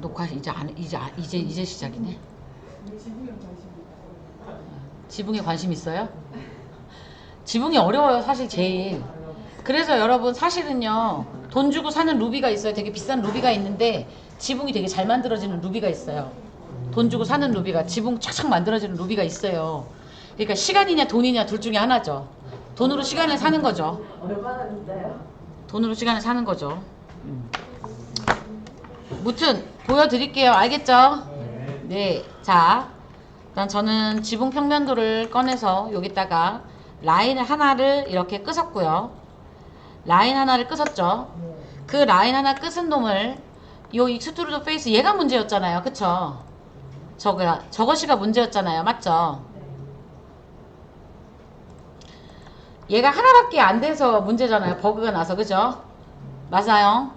녹화 이제 안 이제 안- 이제 이제 시작이네. 지붕에 관심 있어요? 지붕이 어려워요, 사실 제일. 그래서 여러분 사실은요 돈 주고 사는 루비가 있어요. 되게 비싼 루비가 있는데 지붕이 되게 잘 만들어지는 루비가 있어요. 돈 주고 사는 루비가 지붕 착착 만들어지는 루비가 있어요. 그러니까 시간이냐 돈이냐 둘 중에 하나죠. 돈으로 시간을 사는 거죠. 얼마나 준다요? 돈으로 시간을 사는 거죠. 음. 무튼 보여드릴게요. 알겠죠? 네. 자, 일단 저는 지붕 평면도를 꺼내서 여기다가 라인을 하나를 이렇게 끄었고요. 라인 하나를 끄었죠. 그 라인 하나 끄은 놈을 요 익스트루드 페이스 얘가 문제였잖아요. 그쵸? 저거 저것이가 문제였잖아요. 맞죠? 얘가 하나밖에 안 돼서 문제잖아요. 버그가 나서 그죠? 맞아요.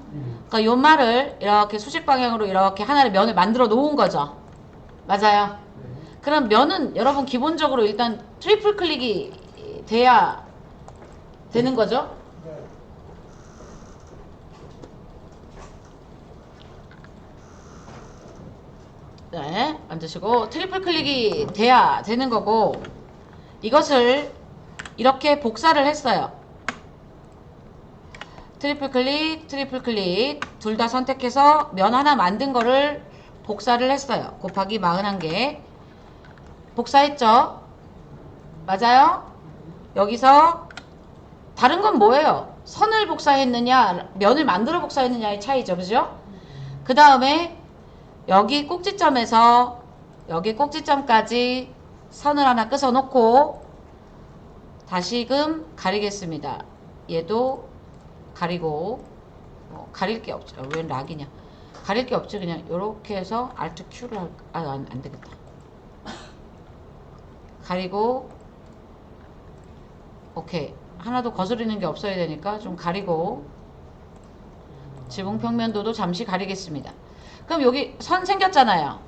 그러니까 요 말을 이렇게 수직 방향으로 이렇게 하나의 면을 만들어 놓은 거죠. 맞아요. 그럼 면은 여러분 기본적으로 일단 트리플 클릭이 돼야 되는 거죠. 네, 앉으시고 트리플 클릭이 돼야 되는 거고 이것을 이렇게 복사를 했어요. 트리플 클릭, 트리플 클릭 둘 다 선택해서 면 하나 만든 거를 복사를 했어요. 곱하기 41개 복사했죠? 맞아요? 여기서 다른 건 뭐예요? 선을 복사했느냐, 면을 만들어 복사했느냐의 차이죠. 그죠? 그 다음에 여기 꼭지점에서 여기 꼭지점까지 선을 하나 끄서 놓고 다시금 가리겠습니다. 얘도 가리고 어, 가릴 게 없죠. 왜 락이냐? 가릴 게 없지 그냥 이렇게 해서 Alt Q를 할, 아, 안, 안 되겠다. 가리고 오케이 하나도 거스르는 게 없어야 되니까 좀 가리고 지붕 평면도도 잠시 가리겠습니다. 그럼 여기 선 생겼잖아요.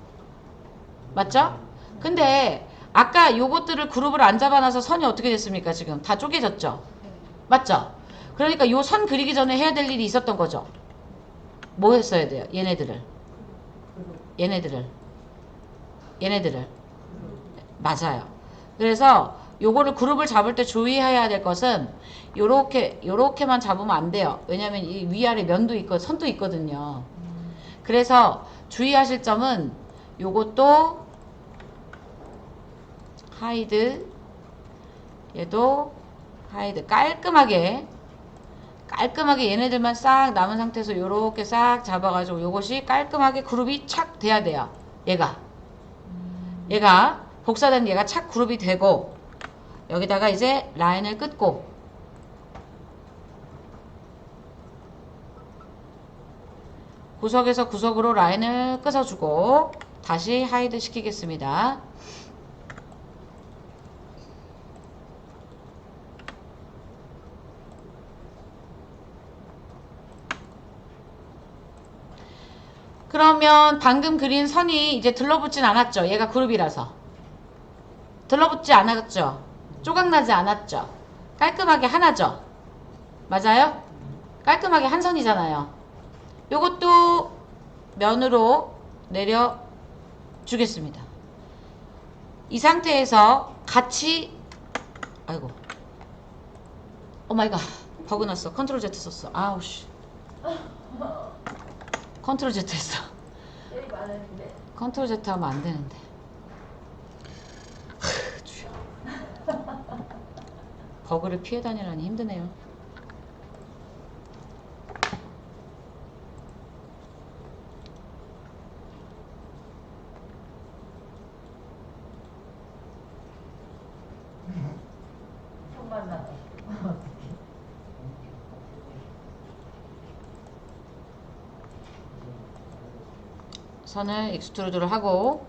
맞죠? 근데 아까 요것들을 그룹을 안 잡아놔서 선이 어떻게 됐습니까? 지금 다 쪼개졌죠? 맞죠? 그러니까 요 선 그리기 전에 해야 될 일이 있었던 거죠. 뭐 했어야 돼요? 얘네들을. 얘네들을. 얘네들을. 맞아요. 그래서 요거를 그룹을 잡을 때 주의해야 될 것은 요렇게 요렇게만 잡으면 안 돼요. 왜냐면 이 위아래 면도 있고 선도 있거든요. 그래서 주의하실 점은 요것도 하이드 얘도 하이드 깔끔하게 깔끔하게 얘네들만 싹 남은 상태에서 요렇게 싹 잡아가지고 요것이 깔끔하게 그룹이 착 돼야 돼요. 얘가 얘가 복사된 얘가 착 그룹이 되고 여기다가 이제 라인을 끊고 구석에서 구석으로 라인을 끊어주고 다시 하이드 시키겠습니다. 그러면 방금 그린 선이 이제 들러붙진 않았죠. 얘가 그룹이라서. 들러붙지 않았죠. 조각나지 않았죠. 깔끔하게 하나죠. 맞아요? 깔끔하게 한 선이잖아요. 요것도 면으로 내려 주겠습니다. 이 상태에서 같이 아이고 오마이갓 버그 났어 컨트롤 Z 썼어 아우 씨 컨트롤 Z 했어. 컨트롤 Z 하면 안 되는데. 버그를 피해 다니라니 힘드네요 선을 익스트루드를 하고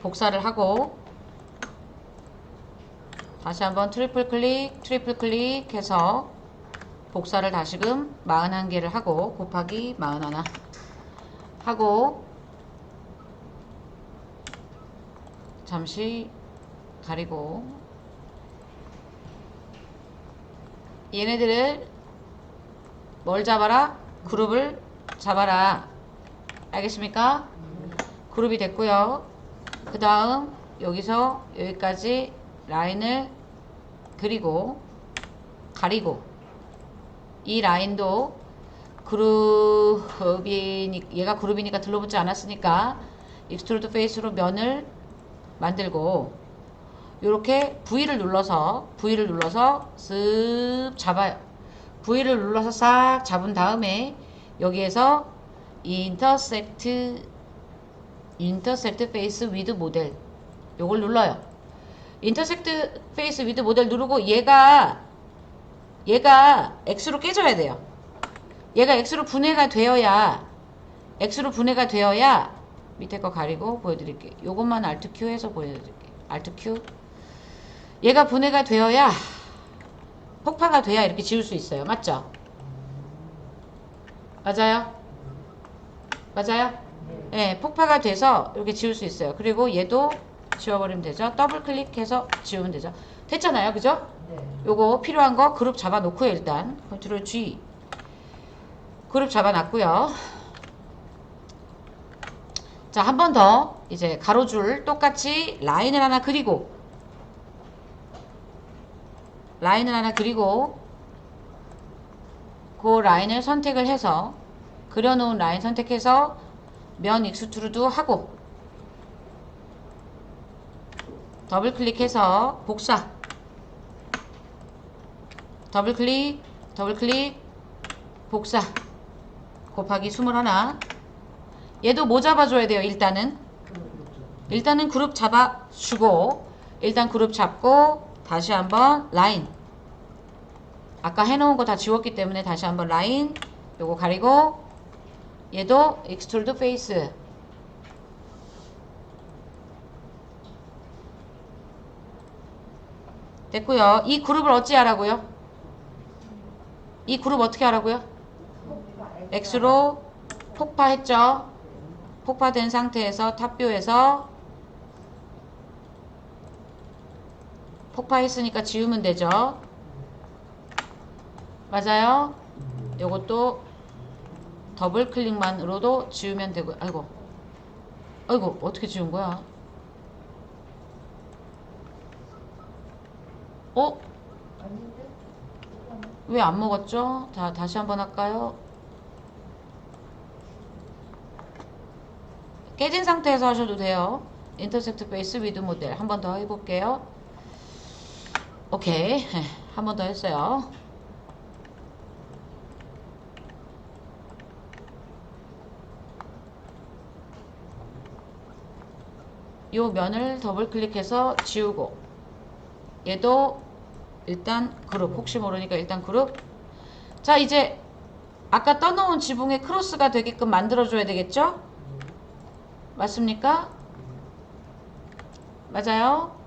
복사를 하고 다시 한번 트리플 클릭 트리플 클릭 해서 복사를 다시금 41개를 하고 곱하기 41 하고 잠시 가리고 얘네들을 뭘 잡아라? 그룹을 잡아라. 알겠습니까? 그룹이 됐고요. 그 다음 여기서 여기까지 라인을 그리고 가리고 이 라인도 그룹이 얘가 그룹이니까 들러붙지 않았으니까 익스트루드 페이스로 면을 만들고 이렇게 V를 눌러서 V를 눌러서 쓱 잡아요. V를 눌러서 싹 잡은 다음에 여기에서 intersect intersect face with 모델 요걸 눌러요. intersect face with 모델 누르고 얘가 얘가 x로 깨져야 돼요. 얘가 x로 분해가 되어야 x로 분해가 되어야 밑에 거 가리고 보여드릴게요. 요것만 Alt Q 해서 보여드릴게요. Alt Q 얘가 분해가 되어야 폭파가 돼야 이렇게 지울 수 있어요. 맞죠? 맞아요? 맞아요? 네, 폭파가 돼서 이렇게 지울 수 있어요. 그리고 얘도 지워버리면 되죠. 더블 클릭해서 지우면 되죠. 됐잖아요. 그죠? 네. 요거 필요한 거 그룹 잡아놓고요. 일단 컨트롤 G 그룹 잡아놨고요. 자, 한 번 더 이제 가로줄 똑같이 라인을 하나 그리고 라인을 하나 그리고 그 라인을 선택을 해서 그려놓은 라인 선택해서 면 익스트루드 하고 더블 클릭해서 복사. 더블 클릭 더블 클릭 복사. 곱하기 21 얘도 뭐 잡아줘야 돼요 일단은? 일단은 그룹 잡아주고 일단 그룹 잡고 다시 한번 라인. 아까 해놓은 거 다 지웠기 때문에 다시 한번 라인. 요거 가리고 얘도 익스트루드 페이스 됐고요. 이 그룹을 어찌 하라고요? 이 그룹 어떻게 하라고요? X로 폭파했죠? 폭파된 상태에서 탑뷰에서 폭파했으니까 지우면 되죠. 맞아요. 요것도 더블 클릭만으로도 지우면 되고 아이고 아이고 어떻게 지운 거야? 어? 왜 안 먹었죠? 자 다시 한번 할까요? 깨진 상태에서 하셔도 돼요. 인터섹트 베이스 위드 모델 한 번 더 해볼게요. 오케이 한 번 더 했어요. 요 면을 더블 클릭해서 지우고 얘도 일단 그룹 혹시 모르니까 일단 그룹 자 이제 아까 떠놓은 지붕에 크로스가 되게끔 만들어줘야 되겠죠? 맞습니까? 맞아요?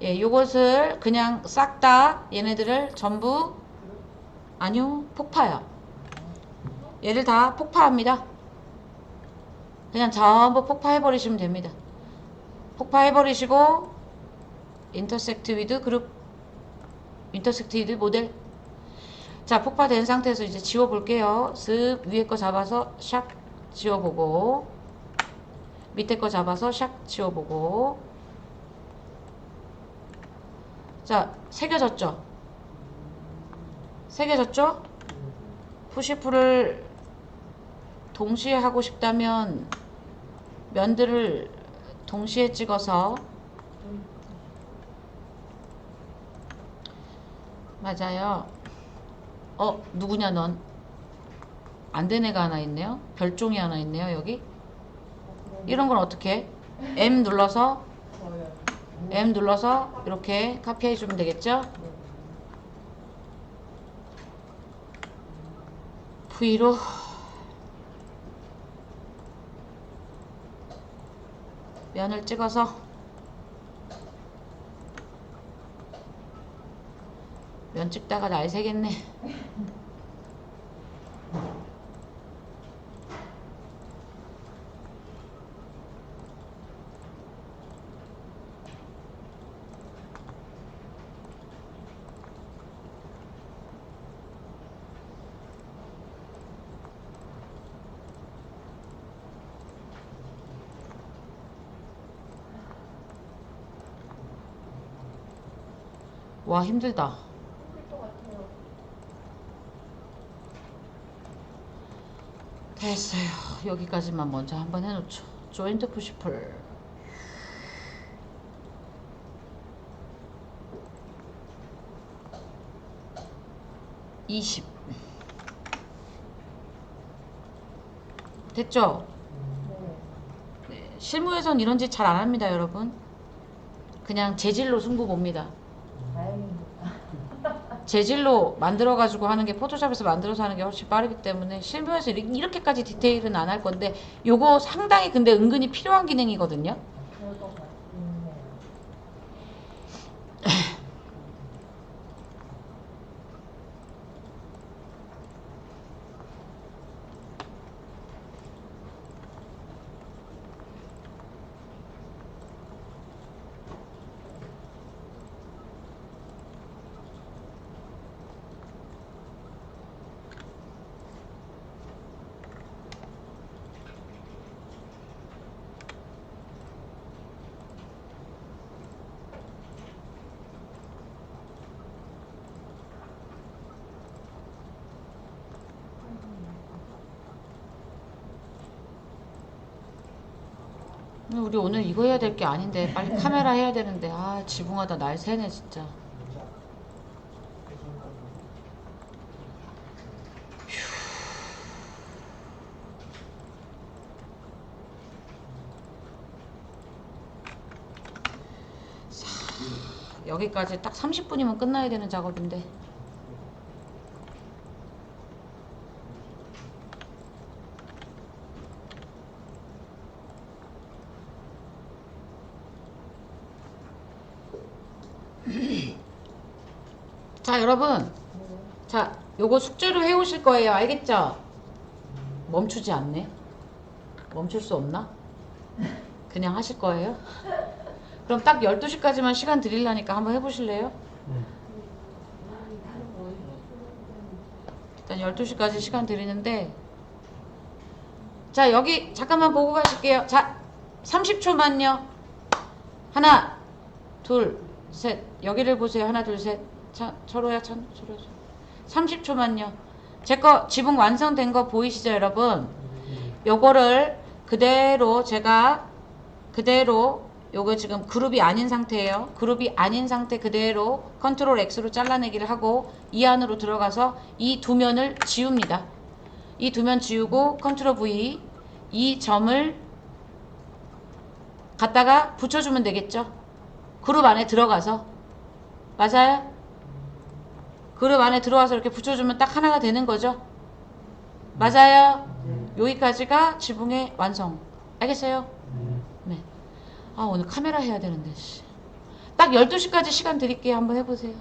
예, 요것을 그냥 싹 다 얘네들을 전부 아니요 폭파요. 얘를 다 폭파합니다. 그냥 전부 폭파해 버리시면 됩니다. 폭파해 버리시고 인터섹트 위드 그룹 인터섹트 위드 모델 자 폭파된 상태에서 이제 지워 볼게요. 슥 위에 거 잡아서 샥 지워 보고 밑에 거 잡아서 샥 지워보고 자 새겨졌죠? 새겨졌죠? 푸시프를 동시에 하고 싶다면 면들을 동시에 찍어서 맞아요. 어 누구냐 넌? 안 된 애가 하나 있네요. 별종이 하나 있네요 여기. 이런 건 어떻게 해? M 눌러서. M 눌러서 이렇게 카피해 주면 되겠죠? V로 면을 찍어서 면 찍다가 날 새겠네. 와 힘들다. 됐어요. 여기까지만 먼저 한번 해놓죠. 조인트 푸시풀. 이십. 됐죠? 네. 네, 실무에선 이런 짓 잘 안 합니다, 여러분. 그냥 재질로 승부 봅니다. 재질로 만들어 가지고 하는 게 포토샵에서 만들어서 하는 게 훨씬 빠르기 때문에 실무에서 이렇게- 이렇게까지 디테일은 안 할 건데 요거 상당히 근데 은근히 필요한 기능이거든요. 그럴 것 같네요. 우리 오늘 이거 해야 될 게 아닌데 빨리 카메라 해야 되는데 아 지붕하다 날 새네 진짜. 휴. 여기까지 딱 30분이면 끝나야 되는 작업인데 자 여러분 자 요거 숙제로 해오실 거예요 알겠죠? 멈추지 않네 멈출 수 없나? 그냥 하실 거예요? 그럼 딱 12시까지만 시간 드리려니까 한번 해보실래요? 일단 12시까지 시간 드리는데 자 여기 잠깐만 보고 가실게요 자 30초만요 하나 둘 셋 여기를 보세요 하나 둘셋 자 철호야 천 철호 30초만요 제 거 지붕 완성된 거 보이시죠 여러분 요거를 그대로 제가 그대로 요거 지금 그룹이 아닌 상태예요. 그룹이 아닌 상태 그대로 컨트롤 X로 잘라내기를 하고 이 안으로 들어가서 이 두 면을 지웁니다. 이 두 면 지우고 컨트롤 V 이 점을 갖다가 붙여주면 되겠죠. 그룹 안에 들어가서 맞아요? 그룹 안에 들어와서 이렇게 붙여주면 딱 하나가 되는 거죠. 맞아요? 여기까지가 지붕의 완성. 알겠어요? 네. 아, 오늘 카메라 해야 되는데, 씨. 딱 12시까지 시간 드릴게요. 한번 해보세요.